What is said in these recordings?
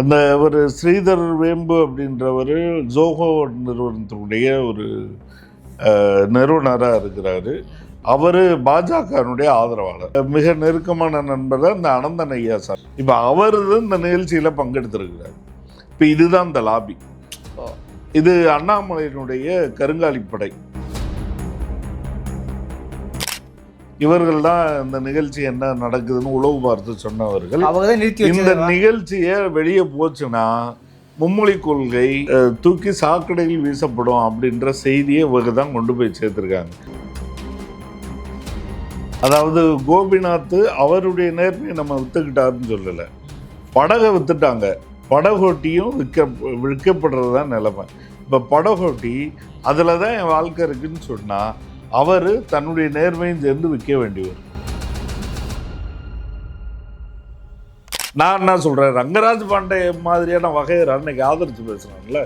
அந்த ஒரு ஸ்ரீதர் வேம்பு அப்படின்றவர் ஜோஹோ நிறுவனத்தினுடைய ஒரு நிறுவனராக இருக்கிறாரு. அவர் பாஜகனுடைய ஆதரவாளர். மிக நெருக்கமான நண்பர் தான் இந்த அனந்தன் ஐயா சார். இப்போ அவர் தான் இந்த நிகழ்ச்சியில் பங்கெடுத்திருக்கிறார். இப்போ இதுதான் இந்த லாபி. இது அண்ணாமலையினுடைய கருங்காலிப்படை. இவர்கள் தான் இந்த நிகழ்ச்சி என்ன நடக்குதுன்னு உளவு பார்த்து சொன்னவர்கள். இந்த நிகழ்ச்சியை வெளியே போச்சுன்னா மும்மொழி கொள்கை தூக்கி சாக்கடையில் வீசப்படும் அப்படின்ற செய்தியை இவங்க தான் கொண்டு போய் சேர்த்துருக்காங்க. அதாவது கோபிநாத் அவருடைய நேர்மையை நம்ம வித்துக்கிட்டாருன்னு சொல்லலை. படகை வித்துட்டாங்க. படகோட்டியும் விற்க விற்கப்படுறது தான் நிலைமை. இப்போ படகோட்டி அதில் தான் என் வாழ்க்கை இருக்குன்னு சொன்னால் அவர் தன்னுடைய நேர்மையும் சேர்ந்து விற்க வேண்டியவர் நான் என்ன சொல்கிறேன் ரங்கராஜ் பாண்டே மாதிரியான வகையரை அன்னைக்கு ஆதரித்து பேசுகிறாங்கல்ல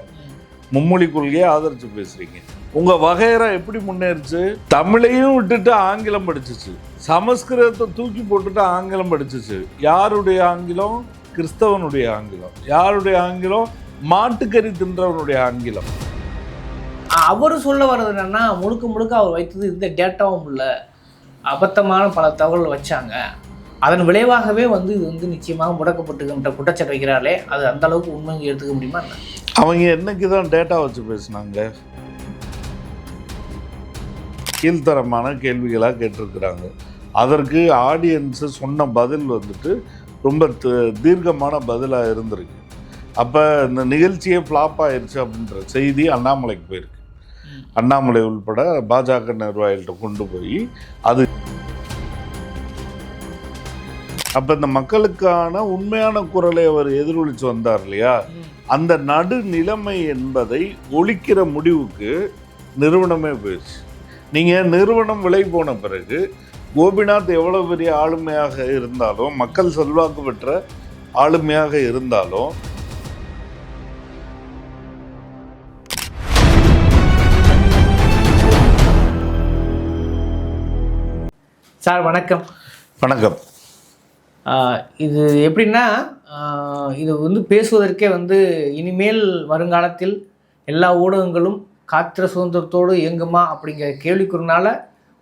மும்மொழி கொள்கையை ஆதரித்து பேசுகிறீங்க உங்கள் வகையரா எப்படி முன்னேறிச்சு? தமிழையும் விட்டுட்டு ஆங்கிலம் படிச்சுச்சு. சமஸ்கிருதத்தை தூக்கி போட்டுட்டு ஆங்கிலம் படிச்சுச்சு. யாருடைய ஆங்கிலம்? கிறிஸ்தவனுடைய ஆங்கிலம். யாருடைய ஆங்கிலம்? மாட்டுக்கறி தின்றவனுடைய ஆங்கிலம். அவர் சொல்ல வர்றது என்னென்னா முழுக்க முழுக்க அவர் வைத்தது இந்த டேட்டாவும் இல்லை. அபத்தமான பல தகவல்கள் வச்சாங்க. அதன் விளைவாகவே வந்து இது வந்து நிச்சயமாக முடக்கப்பட்டுகின்ற குற்றச்சாட்டு வைக்கிறார்களே அது அந்த அளவுக்கு உண்மைங்க எடுத்துக்க முடியுமா என்ன? அவங்க என்னைக்கு தான் டேட்டா வச்சு பேசுனாங்க? கீழ்த்தரமான கேள்விகளாக கேட்டிருக்கிறாங்க. அதற்கு ஆடியன்ஸு சொன்ன பதில் வந்துட்டு ரொம்ப தீர்க்கமான பதிலாக இருந்திருக்கு. அப்போ இந்த நிகழ்ச்சியே ஃப்ளாப் ஆயிடுச்சு அப்படின்ற செய்தி அண்ணாமலைக்கு போயிருக்கு. அண்ணாமலை உள்பட பாஜக நிர்வாகிகள்கிட்ட கொண்டு போய் அது அப்போ இந்த மக்களுக்கான உண்மையான குரலை அவர் எதிரொலிச்சு வந்தார் இல்லையா? அந்த நடு நிலைமை என்பதை ஒழிக்கிற முடிவுக்கு நிறுவனமே போயிடுச்சு. நீங்கள் நிறுவனம் விலை போன பிறகு கோபிநாத் எவ்வளோ பெரிய ஆளுமையாக இருந்தாலும் மக்கள் செல்வாக்கு பெற்ற ஆளுமையாக இருந்தாலும் சார் வணக்கம். வணக்கம். இது எப்படின்னா இது வந்து பேசுவதற்கே வந்து இனிமேல் வருங்காலத்தில் எல்லா ஊடகங்களும் காத்திர சுதந்திரத்தோடு இயங்குமா அப்படிங்கிற கேள்விக்குறினால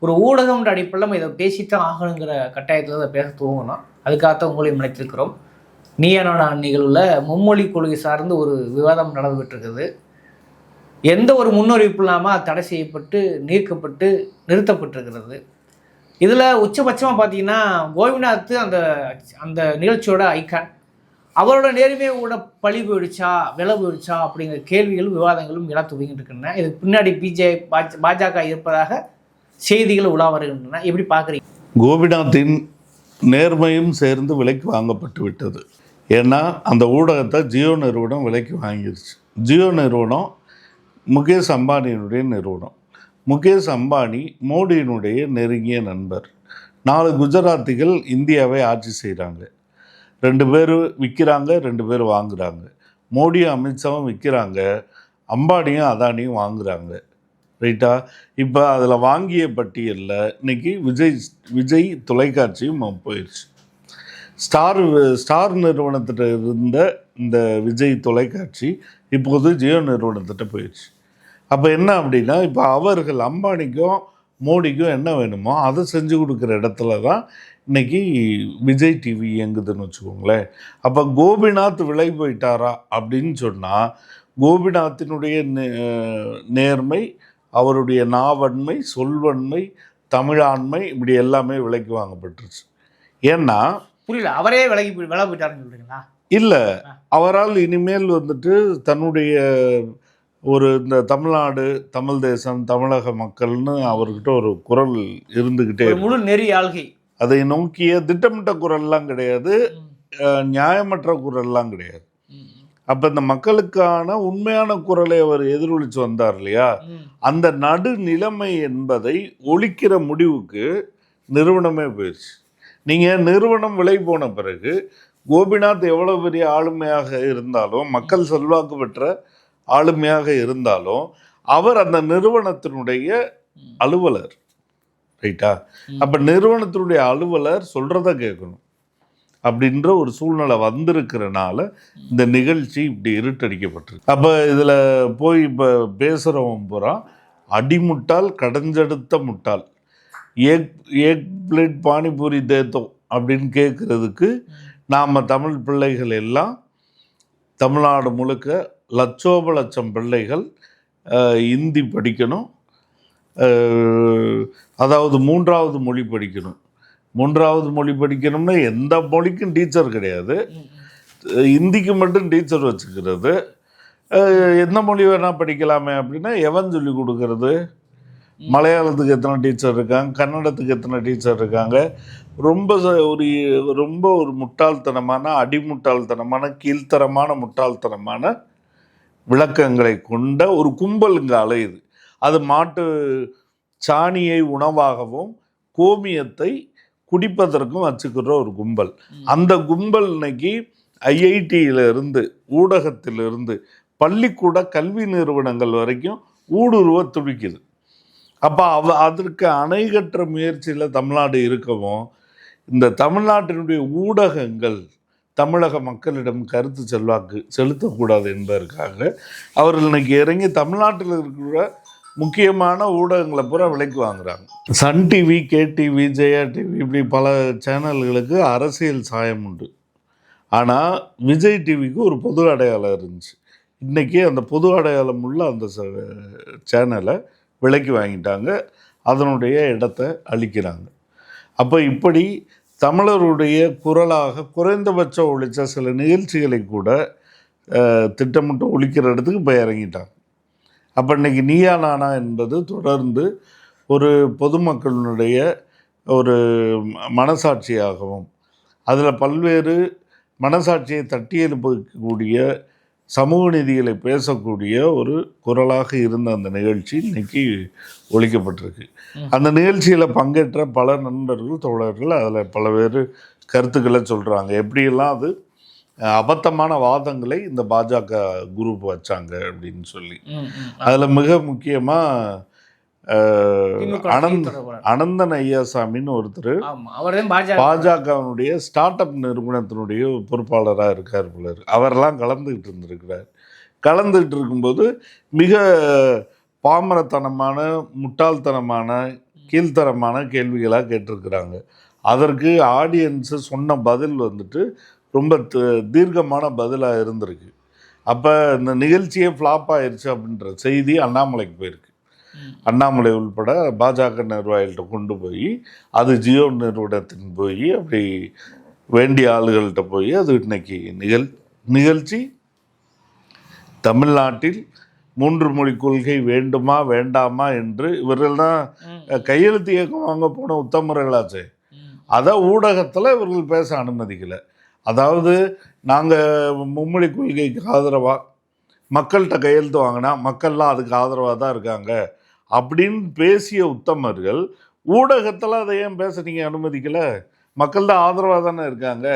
ஒரு ஊடகம்ன்ற அடிப்படையில் நம்ம இதை பேசித்தான் ஆகணுங்கிற கட்டாயத்தில் இதை பேச துவங்கணும். அதுக்காகத்தான் உங்களையும் நினைத்திருக்கிறோம் நீயான நிகழ்வில் மும்மொழி கொள்கை சார்ந்து ஒரு விவாதம் நடந்துகிட்டு இருக்குது எந்த ஒரு முன்னறிவிப்பு இல்லாமல் தடை செய்யப்பட்டு நீக்கப்பட்டு நிறுத்தப்பட்டிருக்கிறது. இதில் உச்சபட்சமாக பார்த்தீங்கன்னா கோபிநாத் அந்த அந்த நிகழ்ச்சியோட ஐக்கான் அவரோட நேர்மையை கூட பழி போயிடுச்சா விலை போயிடுச்சா அப்படிங்கிற கேள்விகளும் விவாதங்களும் எல்லாம் துவங்கிட்டு இருக்கின்றன இதுக்கு பின்னாடி பிஜே பாஜக இருப்பதாக செய்திகள் உலா வருகின்றன. எப்படி பார்க்குறீங்க கோபிநாத்தின் நேர்மையும் சேர்ந்து விலைக்கு வாங்கப்பட்டு விட்டது. ஏன்னா அந்த ஊடகத்தை ஜியோ நிறுவனம் விலைக்கு வாங்கிடுச்சு. ஜியோ நிறுவனம் முகேஷ் அம்பானியினுடைய நிறுவனம். முகேஷ் அம்பானி மோடியினுடைய நெருங்கிய நண்பர். நாலு குஜராத்திகள் இந்தியாவை ஆட்சி செய்கிறாங்க ரெண்டு பேர் விற்கிறாங்க ரெண்டு பேர் வாங்குகிறாங்க மோடியும் அமித்ஷாவும் விற்கிறாங்க அம்பானியும் அதானியும் வாங்குகிறாங்க ரைட்டா? இப்போ அதில் வாங்கிய பட்டியலில் இன்னைக்கு விஜய் விஜய் தொலைக்காட்சியும் போயிடுச்சு ஸ்டார் ஸ்டார் நிறுவனத்திட்ட இருந்த இந்த விஜய் தொலைக்காட்சி இப்போது ஜியோ நிறுவனத்திட்ட போயிடுச்சு அப்போ என்ன அப்படின்னா இப்போ அவர்கள் அம்பானிக்கும் மோடிக்கும் என்ன வேணுமோ அதை செஞ்சு கொடுக்குற இடத்துல தான் இன்னைக்கு விஜய் டிவி இயங்குதுன்னு வச்சுக்கோங்களேன். அப்போ கோபிநாத் விலை போயிட்டாரா அப்படின்னு சொன்னால் கோபிநாத்தினுடைய நேர்மை அவருடைய நாவன்மை சொல்வன்மை தமிழாண்மை இப்படி எல்லாமே விலைக்கு வாங்கப்பட்டுருச்சு. ஏன்னா புரியல அவரே விலகி விலை போயிட்டாருன்னு சொல்றீங்களா? இல்லை அவரால் இனிமேல் வந்துட்டு தன்னுடைய ஒரு இந்த தமிழ்நாடு தமிழ் தேசம் தமிழக மக்கள்னு அவர்கிட்ட ஒரு குரல் இருந்துக்கிட்டே. முழு நெறி ஆள்கை. அதை நோக்கிய திட்டமிட்ட குரல்லாம் கிடையாது. நியாயமற்ற குரல்லாம் கிடையாது. அப்போ இந்த மக்களுக்கான உண்மையான குரலை அவர் எதிரொலிச்சு வந்தார் இல்லையா. அந்த நடு நிலைமை என்பதை ஒழிக்கிற முடிவுக்கு நிறுவனமே போயிடுச்சு. நீங்கள் நிறுவனம் விலை போன பிறகு கோபிநாத் எவ்வளோ பெரிய ஆளுமையாக இருந்தாலும் மக்கள் செல்வாக்கு பெற்ற ஆளுமையாக இருந்தாலும் அவர் அந்த நிறுவனத்தினுடைய அலுவலர். ரைட்டா. அப்போ நிறுவனத்தினுடைய அலுவலர் சொல்கிறத கேட்கணும். அப்படின்ற ஒரு சூழ்நிலை வந்திருக்கிறனால இந்த நிகழ்ச்சி இப்படி இருட்டடிக்கப்பட்டிருக்கு. அப்போ இதில் போய் இப்போ பேசுகிறவன் பூரா அடிமுட்டால் கடைஞ்செடுத்த முட்டாள். ஏக் ஏக் பிளேட் பானிபூரி தேத்தோ அப்படின்னு கேட்குறதுக்கு நாம் தமிழ் பிள்ளைகள் எல்லாம் தமிழ்நாடு முழுக்க லட்சோப லட்சம் பிள்ளைகள் இந்தி படிக்கணும். அதாவது மூன்றாவது மொழி படிக்கணும். மூன்றாவது மொழி படிக்கணும்னா எந்த மொழிக்கும் டீச்சர் கிடையாது. இந்திக்கு மட்டும் டீச்சர் வச்சுக்கிறது. எந்த மொழி வேணால் படிக்கலாமே அப்படின்னா எவன் சொல்லி கொடுக்கறது? மலையாளத்துக்கு எத்தனை டீச்சர் இருக்காங்க? கன்னடத்துக்கு எத்தனை டீச்சர் இருக்காங்க? ரொம்ப ச- ஒரு ரொம்ப ஒரு முட்டாள்தனமான அடிமுட்டாள்தனமான கீழ்த்தரமான முட்டாள்தனமான விளக்கங்களை கொண்ட ஒரு கும்பல் இங்கே அலையுது. அது மாட்டு சாணியை உணவாகவும் கோமியத்தை குடிப்பதற்கும் வச்சுக்கிற ஒரு கும்பல். அந்த கும்பல் இன்னைக்கு ஐஐடியில இருந்து ஊடகத்திலிருந்து பள்ளிக்கூட கல்வி நிறுவனங்கள் வரைக்கும் ஊடுருவ துடிக்குது. அப்போ அவ அதற்கு அணைகற்ற முயற்சியில் தமிழ்நாடு இருக்கவும் இந்த தமிழ்நாட்டினுடைய ஊடகங்கள் தமிழக மக்களிடம் கருத்து செல்வாக்கு செலுத்தக்கூடாது என்பதற்காக அவர்கள் இன்னைக்கு இறங்கி தமிழ்நாட்டில் இருக்கிற முக்கியமான ஊடகங்களை பூரா விலைக்கு வாங்குறாங்க. Sun TV K TV Jaya TV இப்படி பல சேனல்களுக்கு அரசியல் சாயம் உண்டு. ஆனால் விஜய் டிவிக்கு ஒரு பொது அடையாளம் இருந்துச்சு. இன்றைக்கி அந்த பொது அடையாளம் உள்ள அந்த சேனலை விலைக்கு வாங்கிட்டாங்க. அதனுடைய இடத்தை அழிக்கிறாங்க. அப்போ இப்படி தமிழருடைய குரலாக குறைந்தபட்சம் ஒழித்த சில நிகழ்ச்சிகளை கூட திட்டமிட்டு ஒழிக்கிற இடத்துக்கு போய் இறங்கிட்டாங்க. அப்போ இன்னைக்கு நீயா நானா என்பது தொடர்ந்து ஒரு பொதுமக்களுடைய ஒரு மனசாட்சியாகவும் அதில் பல்வேறு மனசாட்சியை தட்டி எழுப்பக்கூடிய சமூக நீதிகளை பேசக்கூடிய ஒரு குரலாக இருந்த அந்த நிகழ்ச்சி இன்னைக்கு ஒழிக்கப்பட்டிருக்கு. அந்த நிகழ்ச்சியில் பங்கேற்ற பல நண்பர்கள் தோழர்கள் அதில் பல பேர் கருத்துக்களை சொல்கிறாங்க எப்படியெல்லாம் அது அபத்தமான வாதங்களை இந்த பாஜக குரூப் வச்சாங்க அப்படின்னு சொல்லி. அதில் மிக முக்கியமாக அனந்த். அனந்தன் ஐயாசாமின்னு ஒருத்தர் பாஜகவினுடைய ஸ்டார்ட் அப் நிறுவனத்தினுடைய பொறுப்பாளராக இருக்கார் போல அவரெல்லாம் கலந்துக்கிட்டு இருந்திருக்கிறார். கலந்துக்கிட்டு இருக்கும்போது மிக பாமரத்தனமான முட்டாள்தனமான கீழ்த்தரமான கேள்விகளாக கேட்டிருக்கிறாங்க. அதற்கு ஆடியன்ஸு சொன்ன பதில் வந்துட்டு ரொம்ப தீர்க்கமான பதிலாக இருந்திருக்கு. அப்போ இந்த நிகழ்ச்சியே ஃப்ளாப் ஆயிருச்சு அப்படின்ற செய்தி அண்ணாமலைக்கு போயிருக்கு. அண்ணாமலை உள்பட பாஜக நிர்வாகிகள்கிட்ட கொண்டு போய் அது ஜியோ நிறுவனத்தின் போய் அப்படி வேண்டிய ஆளுகள்கிட்ட போய் அது இன்னைக்கு நிகழ் நிகழ்ச்சி. தமிழ்நாட்டில் மூன்று மொழி கொள்கை வேண்டுமா வேண்டாமா என்று இவர்கள் தான் கையெழுத்து இயக்கம் வாங்க போன உத்தமர்களாச்சே. அதை ஊடகத்தில் இவர்கள் பேச அனுமதிக்கலை. அதாவது நாங்கள் மும்மொழி கொள்கைக்கு ஆதரவாக மக்கள்கிட்ட கையெழுத்து வாங்கினா மக்கள்லாம் அதுக்கு ஆதரவாக தான் இருக்காங்க. அப்படின்னு பேசிய உத்தமர்கள் ஊடகத்தில் அதை ஏன் பேச நீங்கள் அனுமதிக்கலை? மக்கள் தான் ஆதரவாக தானே இருக்காங்க.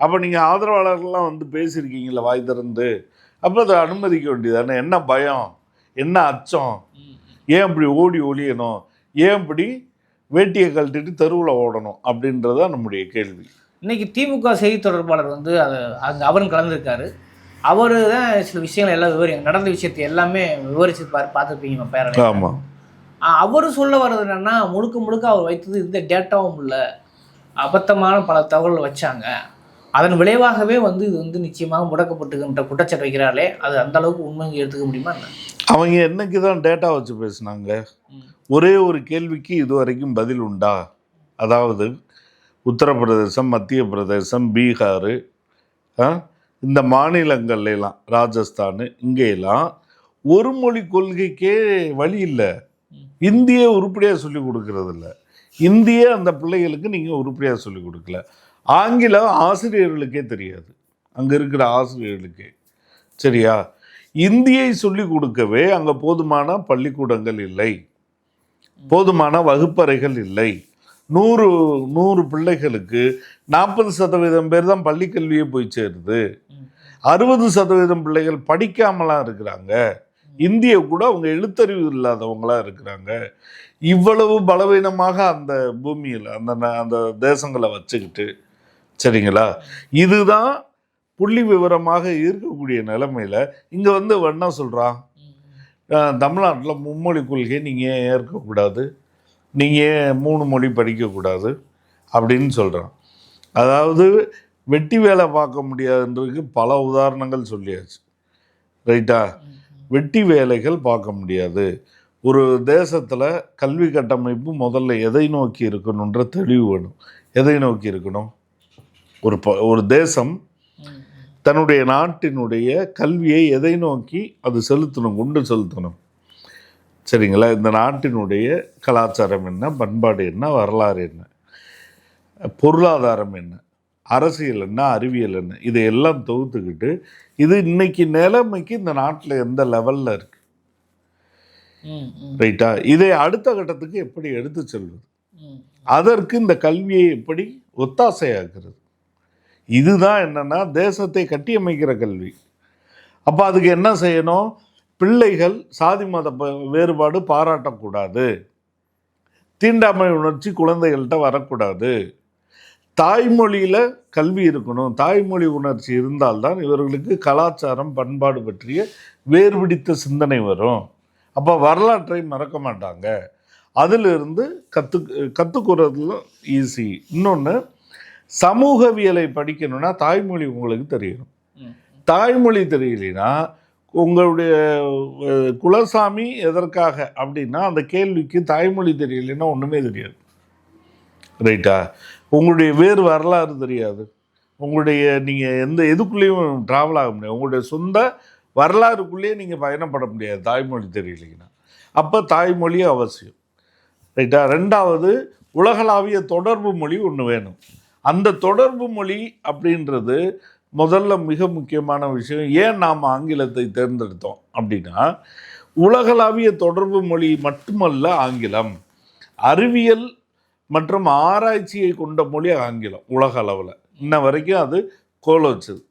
அப்போ நீங்கள் ஆதரவாளர்கள்லாம் வந்து பேசியிருக்கீங்களா வாய் திறந்து. அப்போ அதை அனுமதிக்க வேண்டியதானே என்ன பயம்? என்ன அச்சம்? ஏன் இப்படி ஓடி ஒளியணும்? ஏன் இப்படி வேட்டியை கழட்டிட்டு தெருவில் ஓடணும்? அப்படின்றதான் நம்முடைய கேள்வி. இன்னைக்கு திமுக செய்தி தொடர்பாளர் வந்து அது அங்க அவரும் கலந்துருக்காரு. அவரு தான் சில விஷயங்கள் எல்லாம் விவரி நடந்த விஷயத்தை எல்லாமே விவரிச்சிருப்பாரு பார்த்துருப்பீங்க பேரலை ஆமாம் அவர் சொல்ல வர்றது என்னன்னா முழுக்க முழுக்க அவர் வைத்தது இந்த டேட்டாவும் இல்லை. அபத்தமான பல தகவல்கள் வச்சாங்க. அதன் விளைவாகவே வந்து இது வந்து நிச்சயமாக முடக்கப்பட்டுகின்ற குற்றச்சாட்டு வைக்கிறார்களே அது அந்த அளவுக்கு உண்மையை எடுத்துக்க முடியுமா அவங்க என்னைக்கு தான் டேட்டா வச்சு பேசுனாங்க. ஒரே ஒரு கேள்விக்கு இதுவரைக்கும் பதில் உண்டா? அதாவது உத்தரப்பிரதேசம் மத்திய பிரதேசம் பீகார் இந்த மாநிலங்கள்ல எல்லாம் ராஜஸ்தான் இங்கெல்லாம் ஒரு மொழி கொள்கைக்கே வழி இல்லை. இந்திய உருப்படியாக சொல்லி கொடுக்கறது இல்ல இந்திய அந்த பிள்ளைகளுக்கு நீங்கள் உருப்படியாக சொல்லி கொடுக்கல. ஆங்கிலம் ஆசிரியர்களுக்கே தெரியாது. அங்கே இருக்கிற ஆசிரியர்களுக்கே. சரியா? இந்தியை சொல்லி கொடுக்கவே அங்கே போதுமான பள்ளிக்கூடங்கள் இல்லை. போதுமான வகுப்பறைகள் இல்லை. நூறு நூறு பிள்ளைகளுக்கு நாற்பது சதவீதம் பேர் தான் பள்ளி கல்வியே போய் சேருது. அறுபது சதவீதம் பிள்ளைகள் படிக்காமலாம் இருக்கிறாங்க. இந்திய கூட அவங்க எழுத்தறிவு இல்லாதவங்களா இருக்கிறாங்க. இவ்வளவு பலவீனமாக அந்த பூமியில் அந்த ந- அந்த தேசங்களை வச்சுக்கிட்டு சரிங்களா? இதுதான் புள்ளி விவரமாக இருக்கக்கூடிய நிலைமையில இங்க வந்து அவன் என்ன சொல்றான்? தமிழ்நாட்டில் மும்மொழி கொள்கையை நீங்கள் ஏன் ஏற்கக்கூடாது? நீங்கள் ஏன் மூணு மொழி படிக்கக்கூடாது? அப்படின்னு சொல்கிறான் அதாவது வெட்டி வேலை பார்க்க முடியாதுன்றதுக்கு பல உதாரணங்கள் சொல்லியாச்சு. ரைட்டா? வெட்டி வேலைகள் பார்க்க முடியாது. ஒரு தேசத்தில் கல்வி கட்டமைப்பு முதல்ல எதை நோக்கி இருக்கணுன்ற தெளிவு வேணும். எதை நோக்கி இருக்கணும்? ஒரு ப ஒரு தேசம் தன்னுடைய நாட்டினுடைய கல்வியை எதை நோக்கி அது செலுத்தணும் கொண்டு செலுத்தணும். சரிங்களா? இந்த நாட்டினுடைய கலாச்சாரம் என்ன? பண்பாடு என்ன? வரலாறு என்ன? பொருளாதாரம் என்ன? அரசியல் என்ன அறிவியல் என்ன? இதையெல்லாம் தொகுத்துக்கிட்டு இது இன்னைக்கு நிலைமைக்கு இந்த நாட்டில் எந்த லெவலில் இருக்கு? ரைட்டா இதை அடுத்த கட்டத்துக்கு எப்படி எடுத்து செல்வது. அதற்கு இந்த கல்வியை எப்படி ஒத்தாசையாக்குறது? இதுதான் என்னன்னா தேசத்தை கட்டியமைக்கிற கல்வி. அப்போ அதுக்கு என்ன செய்யணும்? பிள்ளைகள் சாதி மத வேறுபாடு பாராட்டக்கூடாது. தீண்டாமை உணர்ச்சி குழந்தைகள்கிட்ட வரக்கூடாது. தாய்மொழியில் கல்வி இருக்கணும் தாய்மொழி உணர்ச்சி இருந்தால்தான் இவர்களுக்கு கலாச்சாரம் பண்பாடு பற்றிய வேறுபிடித்த சிந்தனை வரும். அப்போ வரலாற்றை மறக்க மாட்டாங்க. அதிலிருந்து கற்று கற்றுக்கிறதுல ஈஸி இன்னொன்று சமூகவியலை படிக்கணும்னா தாய்மொழி உங்களுக்கு தெரியணும். தாய்மொழி தெரியலைன்னா உங்களுடைய குலசாமி எதற்காக அப்படின்னா அந்த கேள்விக்கு தாய்மொழி தெரியலைன்னா ஒன்றுமே தெரியாது. ரைட்டா உங்களுடைய வேறு வரலாறு தெரியாது. உங்களுடைய நீங்கள் எந்த எதுக்குள்ளேயும் ட்ராவல் ஆக முடியாது. உங்களுடைய சொந்த வரலாறுக்குள்ளேயே நீங்கள் பயணப்பட முடியாது. தாய்மொழி தெரியலைங்கன்னா. அப்போ தாய்மொழி அவசியம். ரைட்டா ரெண்டாவது உலகளாவிய தொடர்பு மொழி ஒன்று வேணும். அந்த தொடர்பு மொழி அப்படின்றது முதல்ல மிக முக்கியமான விஷயம். ஏன் நாம் ஆங்கிலத்தை தேர்ந்தெடுத்தோம் அப்படின்னா உலகளாவிய தொடர்பு மொழி மட்டுமல்ல ஆங்கிலம். அறிவியல் மற்றும் ஆராய்ச்சியை கொண்ட மொழி ஆங்கிலம் உலக அளவில். இன்ன வரைக்கும் அது கோல வச்சது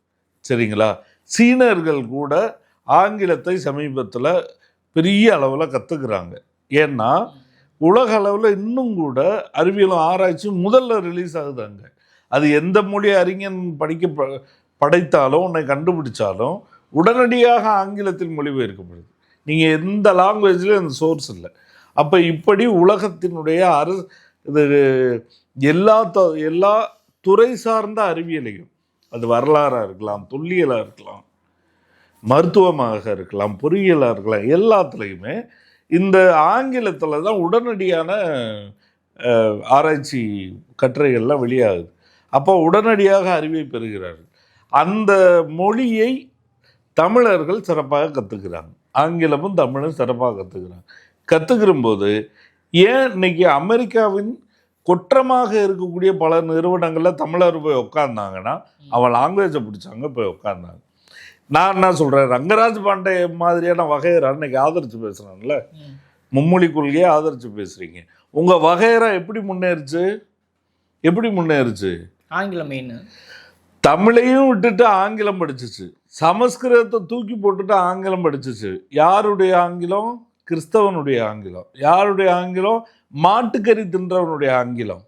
சரிங்களா? சீனர்கள் கூட ஆங்கிலத்தை சமீபத்தில் பெரிய அளவில் கற்றுக்குறாங்க ஏன்னா உலக அளவில் இன்னும் கூட அறிவியலும் ஆராய்ச்சியும் முதல்ல ரிலீஸ் ஆகுதாங்க. அது எந்த மொழி அறிஞன் படிக்க ப- படைத்தாலும் உன்னை கண்டுபிடிச்சாலும் உடனடியாக ஆங்கிலத்தில் மொழிபெயர்க்கப்படுது. நீங்கள் எந்த லாங்குவேஜ்லேயும் அந்த சோர்ஸ் இல்லை அப்போ இப்படி உலகத்தினுடைய அரசு இது எல்லா த எல்லா துறை சார்ந்த அறிவியலையும் அது வரலாறாக இருக்கலாம் தொல்லியலாக இருக்கலாம் மருத்துவமாக இருக்கலாம் பொறியியலாக இருக்கலாம் எல்லாத்துலேயுமே இந்த ஆங்கிலத்தில் தான் உடனடியான ஆராய்ச்சி கட்டுரைகள்லாம் வெளியாகுது. அப்போ உடனடியாக அறிவை பெறுகிறார்கள். அந்த மொழியை தமிழர்கள் சிறப்பாக கற்றுக்கிறாங்க ஆங்கிலமும் தமிழும் சிறப்பாக கற்றுக்கிறாங்க கற்றுக்கிறம்போது ஏன் இன்னைக்கு அமெரிக்காவின் குற்றமாக இருக்கக்கூடிய பல நிறுவனங்களில் தமிழர் போய் உட்காந்தாங்கன்னா அவன் லாங்குவேஜை பிடிச்சாங்க போய் உட்காந்தாங்க நான் என்ன சொல்கிறேன் ரங்கராஜ் பாண்டே மாதிரியான வகையரா இன்னைக்கு ஆதரித்து பேசுகிறான்ல. மும்மொழி கொள்கையை ஆதரித்து பேசுகிறீங்க உங்கள் வகையரா எப்படி முன்னேறுச்சு? எப்படி முன்னேறுச்சு? ஆங்கிலம் தமிழையும் விட்டுட்டு ஆங்கிலம் படிச்சுச்சு. சமஸ்கிருதத்தை தூக்கி போட்டுட்டு ஆங்கிலம் படிச்சுச்சு. யாருடைய ஆங்கிலம்? கிறிஸ்தவனுடைய ஆங்கிலம். யாருடைய ஆங்கிலம்? மாட்டுக்கறி தின்றவனுடைய ஆங்கிலம்.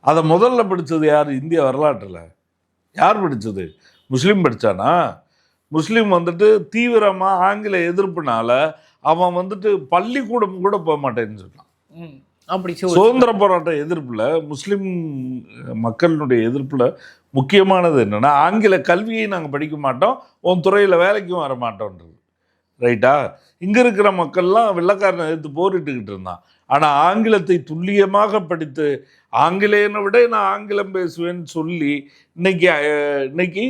அதை முதல்ல படிச்சது யார்? இந்திய வரலாற்றில். யார் படிச்சது? முஸ்லீம் படிச்சானா? முஸ்லீம் வந்துட்டு தீவிரமாக ஆங்கில எதிர்ப்புனால அவன் வந்துட்டு பள்ளிக்கூடம் கூட போக மாட்டேன்னு சொன்னான் அப்படி சுதந்திர போராட்ட எதிர்ப்புல முஸ்லிம் மக்களினுடைய எதிர்ப்புல முக்கியமானது என்னன்னா ஆங்கில கல்வியை நாங்கள் படிக்க மாட்டோம் உன் துறையில் வேலைக்கும் வர மாட்டோன்றது. ரைட்டா? இங்கே இருக்கிற மக்கள்லாம் வெள்ளக்காரனை எதிர்த்து போரிட்டுக்கிட்டு இருந்தான். ஆனால் ஆங்கிலத்தை துல்லியமாக படித்து ஆங்கிலேயனை விட நான் ஆங்கிலம் பேசுவேன்னு சொல்லி இன்னைக்கு இன்னைக்கு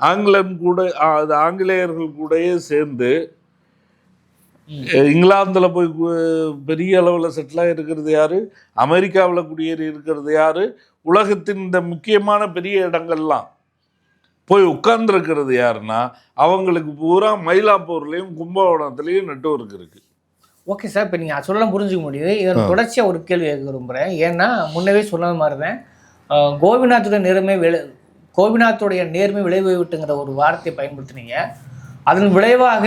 ஆங்கிலம் கூட அது ஆங்கிலேயர்கள் கூடயே சேர்ந்து. இங்கிலாந்தில் போய் பெரிய அளவில் செட்டிலாக இருக்கிறது யாரு? அமெரிக்காவில் குடியேறி இருக்கிறது யாரு? உலகத்தின் இந்த முக்கியமான பெரிய இடங்கள்லாம். போய் உட்கார்ந்துருக்கிறது யாருன்னா அவங்களுக்கு பூரா மயிலாப்பூர்லேயும் கும்பகோணத்துலேயும் நெட்வொர்க் இருக்கு. ஓகே சார் இப்போ நீங்கள் சொல்லலாம் புரிஞ்சுக்க முடியுது. இதன் தொடர்ச்சியாக ஒரு கேள்வி கேட்க விரும்புகிறேன் ஏன்னா முன்னவே சொன்னது மாதிரி தான் கோபிநாத்துடைய நேர்மை விளை கோபிநாத்துடைய நேர்மை விளைவு விட்டுங்கிற ஒரு வார்த்தையை பயன்படுத்துனீங்க. அதன் விளைவாக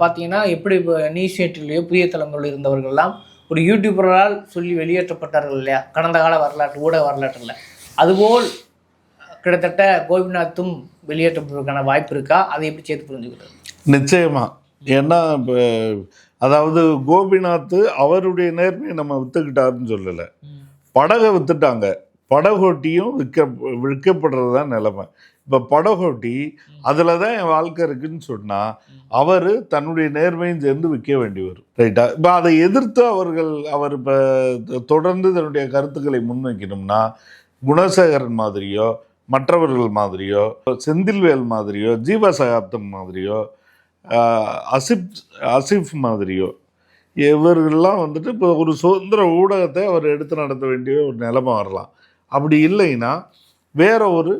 பார்த்தீங்கன்னா எப்படி இப்போ நியூஸ் எயிட்டிலேயோ புதிய தலைமுறையில் இருந்தவர்கள்லாம் ஒரு யூடியூபரால் சொல்லி வெளியேற்றப்பட்டார்கள் இல்லையா? கடந்த கால வரலாற்று ஊடக வரலாற்றில் அதுபோல் கிட்டத்தட்ட கோபிநாத்தும் வெளியேற்றப்படுவதற்கான வாய்ப்பு இருக்கா? அதை எப்படி சேர்த்து புரிஞ்சுக்கிறது நிச்சயமா. ஏன்னா இப்போ அதாவது கோபிநாத் அவருடைய நேர்மையை நம்ம வித்துக்கிட்டாருன்னு சொல்லலை. படகை வித்துட்டாங்க. படகோட்டியும் விற்க விற்கப்படுறது தான் நிலைமை. இப்போ படகோட்டி அதில் தான் என் வாழ்க்கை இருக்குன்னு சொன்னால் அவர் தன்னுடைய நேர்மையும் சேர்ந்து விற்க வேண்டி வரும். ரைட்டா? இப்போ அதை எதிர்த்து அவர்கள் அவர் இப்போ தொடர்ந்து தன்னுடைய கருத்துக்களை முன்வைக்கணும்னா குணசேகரன் மாதிரியோ மற்றவர்கள் மாதிரியோ செந்தில்வேல் மாதிரியோ ஜீவ சகாப்தம் மாதிரியோ அசிப் அசிஃப் மாதிரியோ இவர்கள்லாம் வந்துட்டு இப்போ ஒரு சுதந்திர ஊடகத்தை அவர் எடுத்து நடத்த வேண்டிய ஒரு நிலைமை வரலாம் அப்படி இல்லைன்னா வேற ஒரு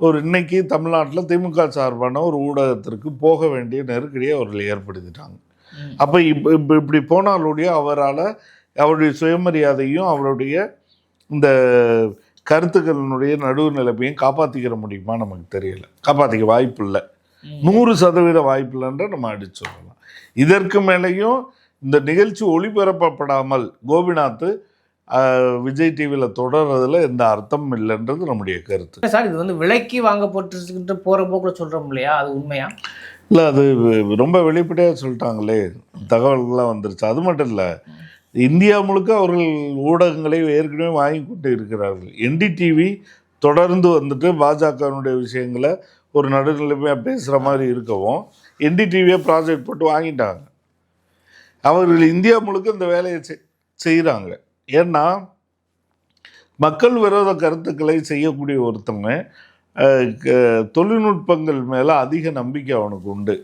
ஒரு இன்னைக்கு தமிழ்நாட்டில் திமுக சார்பான ஒரு ஊடகத்திற்கு போக வேண்டிய நெருக்கடியை அவர்கள் ஏற்படுத்திட்டாங்க. அப்போ இப்போ இப்போ இப்படி போனாலுடைய அவரால் அவருடைய சுயமரியாதையும் அவருடைய இந்த கருத்துக்களினுடைய நடுவு நிலைமையும் காப்பாற்றிக்கிற முடியுமா நமக்கு தெரியல. காப்பாற்றிக்க வாய்ப்பு இல்லை. நூறு சதவீத வாய்ப்பு இல்லைன்ற நம்ம அடிச்சு சொல்லலாம். இதற்கு மேலேயும் இந்த நிகழ்ச்சி ஒளிபரப்பப்படாமல் கோபிநாத் விஜய் டிவியில் தொடர்றதுல எந்த அர்த்தமும் இல்லைன்றது நம்முடைய கருத்து. சார் இது வந்து விலைக்கு வாங்கப்பட்டு போற போக்குல சொல்றோம் இல்லையா? அது உண்மையா? இல்லை அது ரொம்ப வெளிப்படையாக சொல்லிட்டாங்களே. தகவல்கள்லாம் வந்துருச்சு. அது மட்டும் இல்லை. இந்தியா முழுக்க அவர்கள் ஊடகங்களை ஏற்கனவே வாங்கி கொண்டு இருக்கிறார்கள். என்டிடிவி தொடர்ந்து வந்துட்டு பாஜகவினுடைய விஷயங்களை ஒரு நடுநிலைமையாக பேசுகிற மாதிரி இருக்கவும் என்டிடிவியை ப்ராஜெக்ட் போட்டு வாங்கிட்டாங்க. அவர்கள் இந்தியா முழுக்க இந்த வேலையை செய்கிறாங்க ஏன்னா மக்கள் விரோத கருத்துக்களை செய்யக்கூடிய ஒருத்தவங்க தொழில்நுட்பங்கள் மேலே அதிக நம்பிக்கை அவனுக்கு உண்டு.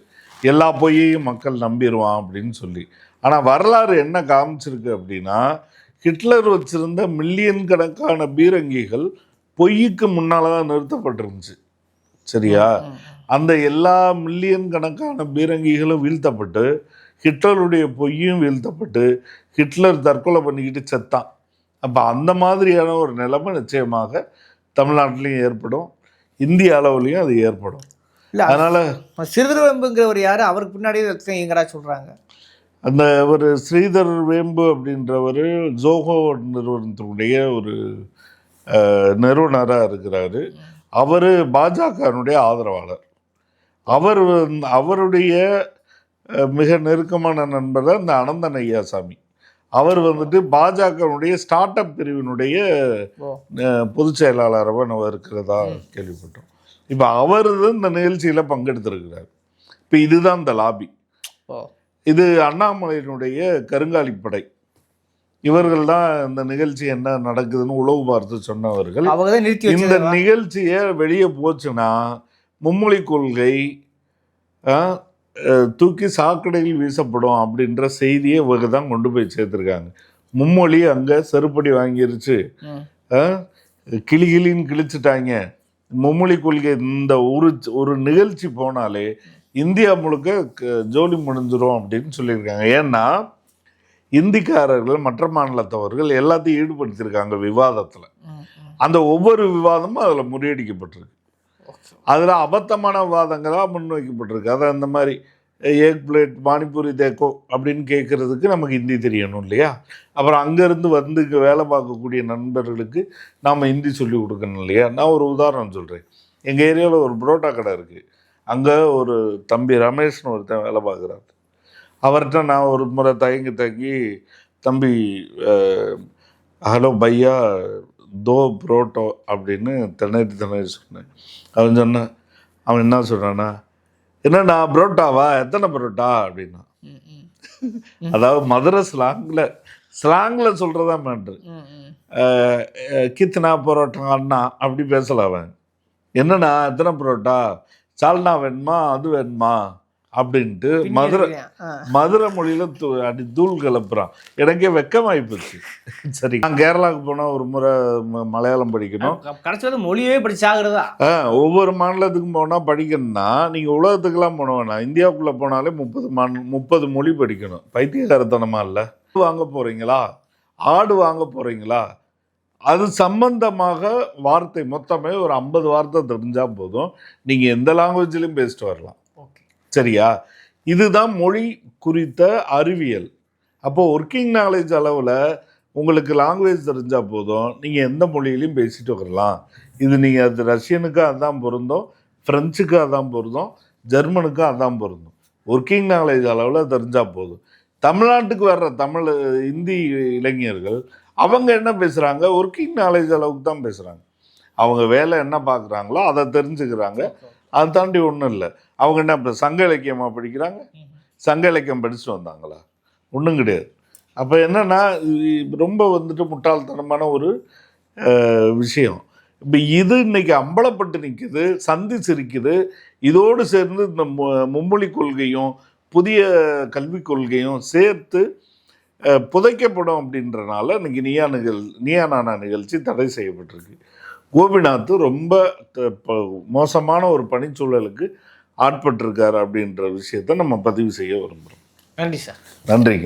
எல்லா பொய்யையும் மக்கள் நம்பிடுவான் அப்படின்னு சொல்லி. ஆனால் வரலாறு என்ன காமிச்சிருக்கு அப்படின்னா ஹிட்லர் வச்சிருந்த மில்லியன் கணக்கான பீரங்கிகள் பொய்யுக்கு முன்னால் தான் நிறுத்தப்பட்டிருந்துச்சு. சரியா. அந்த எல்லா மில்லியன் கணக்கான பீரங்கிகளும் வீழ்த்தப்பட்டு ஹிட்லருடைய பொய்யும் வீழ்த்தப்பட்டு ஹிட்லர் தற்கொலை பண்ணிக்கிட்டு செத்தான். அப்போ அந்த மாதிரியான ஒரு நிலைமை நிச்சயமாக தமிழ்நாட்டிலையும் ஏற்படும் இந்திய அளவுலையும் அது ஏற்படும். அதனால சிறுதரவெம்புங்கிறவர் யாரு? அவருக்கு பின்னாடியே எங்கடா சொல்றாங்க. அந்த ஒரு ஸ்ரீதர் வேம்பு அப்படின்றவர் ஜோஹோ நிறுவனத்தினுடைய ஒரு நிறுவனராக இருக்கிறாரு. அவர் பாஜகனுடைய ஆதரவாளர். அவர் அவருடைய மிக நெருக்கமான நண்பர் தான் இந்த அனந்தன் ஐயாசாமி அவர் வந்துட்டு பாஜகனுடைய ஸ்டார்ட் அப் பிரிவினுடைய பொதுச் செயலாளராக நம்ம இருக்கிறதா கேள்விப்பட்டோம். இப்போ அவர் தான் இந்த நிகழ்ச்சியில் பங்கெடுத்திருக்கிறார். இப்போ இதுதான் இந்த லாபி இது அண்ணாமலையினுடைய கருங்காலிப்படை இவர்கள் தான் இந்த நிகழ்ச்சி என்ன நடக்குதுன்னு உளவு பார்த்து சொன்னவர்கள். இந்த நிகழ்ச்சியை வெளியே போச்சுன்னா மும்மொழி கொள்கை தூக்கி சாக்கடையில் வீசப்படும் அப்படின்ற செய்தியை இவங்க தான் கொண்டு போய் சேர்த்துருக்காங்க. மும்மொழி அங்கே செருப்படி வாங்கிருச்சு. கிளி கிளின்னு கிழிச்சிட்டாங்க. மும்மொழி கொள்கை இந்த ஒரு ஒரு நிகழ்ச்சி போனாலே இந்தியா முழுக்க ஜோலி முடிஞ்சிரும் அப்படின்னு சொல்லியிருக்காங்க. ஏன்னா இந்திக்காரர்கள் மற்ற மாநிலத்தவர்கள் எல்லாத்தையும் ஈடுபடுத்தியிருக்காங்க விவாதத்தில். அந்த ஒவ்வொரு விவாதமும் அதில் முறியடிக்கப்பட்டிருக்கு. அதில் அபத்தமான விவாதங்களாக முன்வைக்கப்பட்டிருக்கு. அதை அந்த மாதிரி ஏக் பிளேட் பானிபூரி தேக்கோ அப்படின்னு கேட்குறதுக்கு நமக்கு ஹிந்தி தெரியணும் இல்லையா? அப்புறம் அங்கேருந்து வந்து இங்கே வேலை பார்க்கக்கூடிய நண்பர்களுக்கு நாம் ஹிந்தி சொல்லி கொடுக்கணும் இல்லையா? நான் ஒரு உதாரணம் சொல்கிறேன் எங்கள் ஏரியாவில் ஒரு புரோட்டா கடை இருக்குது அங்கே ஒரு தம்பி ரமேஷ்னு ஒருத்தன் வேலை பார்க்குறாரு. அவர்கிட்ட நான் ஒரு முறை தயங்கி தயங்கி தம்பி ஹலோ பையா தோ புரோட்டோ அப்படின்னு திணறி திணறி சொன்னேன். அவன் சொன்னான் அவன் என்ன சொல்கிறான்னா என்னண்ணா புரோட்டாவா? எத்தனை புரோட்டா? அப்படின்னா. அதாவது மதுரை ஸ்லாங்கில் ஸ்லாங்கில் சொல்கிறதா மேட்ரு கித்தனா பரோட்டா அண்ணா அப்படி பேசல அவன். என்னண்ணா எத்தனை பரோட்டா? சால்னா வேணுமா அது வேணுமா? அப்படின்ட்டு மதுரை மதுரை மொழியில தூ அடி தூள் கிளப்புறான். எனக்கே வெக்கமாயி போச்சு சரி நான் கேரளாவுக்கு போனால் ஒரு முறை மலையாளம் படிக்கணும். கடைசி வந்து மொழியவே படிச்சாகிறதா ஆ, ஒவ்வொரு மாநிலத்துக்கும் போனால் படிக்கணும்னா நீங்கள் உலகத்துக்கெல்லாம் போன வேணாம். இந்தியாவுக்குள்ளே போனாலே முப்பது மாநில முப்பது மொழி படிக்கணும். பைத்தியகாரத்தனமா இல்லை? வாங்க போகிறீங்களா ஆடு வாங்க போகிறீங்களா அது சம்பந்தமாக வார்த்தை மொத்தமே ஒரு ஐம்பது வார்த்தை தெரிஞ்சால் போதும். நீங்கள் எந்த லாங்குவேஜ்லையும் பேசிட்டு வரலாம். ஓகே. சரியா? இதுதான் மொழி குறித்த அறிவியல். அப்போ ஒர்க்கிங் நாலேஜ் அளவில் உங்களுக்கு லாங்குவேஜ் தெரிஞ்சால் போதும். நீங்கள் எந்த மொழியிலையும் பேசிட்டு வரலாம். இது நீங்கள் அது ரஷ்யனுக்கு அதான் பொருந்தும் ஃப்ரெஞ்சுக்கு அதான் பொருந்தும் ஜெர்மனுக்கு அதான் பொருந்தும். ஒர்க்கிங் நாலேஜ் அளவில் தெரிஞ்சால் போதும். தமிழ்நாட்டுக்கு வர்ற தமிழ் இந்தி இளைஞர்கள் அவங்க என்ன பேசுகிறாங்க ஒர்க்கிங் நாலேஜ் அளவுக்கு தான் பேசுகிறாங்க அவங்க வேலை என்ன பார்க்குறாங்களோ அதை தெரிஞ்சுக்கிறாங்க. அதை தாண்டி ஒன்றும் இல்லை. அவங்க என்ன இப்போ சங்க இலக்கியமாக படிக்கிறாங்க? சங்க இலக்கியம் படிச்சுட்டு வந்தாங்களா? ஒன்றும் கிடையாது. அப்போ என்னன்னா ரொம்ப வந்துட்டு முட்டாள்தனமான ஒரு விஷயம். இப்போ இது இன்னைக்கு அம்பலப்பட்டு நிற்குது சந்தி சிரிக்குது. இதோடு சேர்ந்து இந்த மும்மொழி கொள்கையும் புதிய கல்விக் கொள்கையும் சேர்த்து புதைக்கப்படும் அப்படின்றனால இன்னைக்கு நீயா நிகழ் நீயா நானா நிகழ்ச்சி தடை செய்யப்பட்டிருக்கு. கோபிநாத் ரொம்ப மோசமான ஒரு பணிச்சூழலுக்கு ஆட்பட்டிருக்காரு அப்படின்ற விஷயத்தை நம்ம பதிவு செய்ய விரும்புகிறோம் நன்றி சார். நன்றிங்க.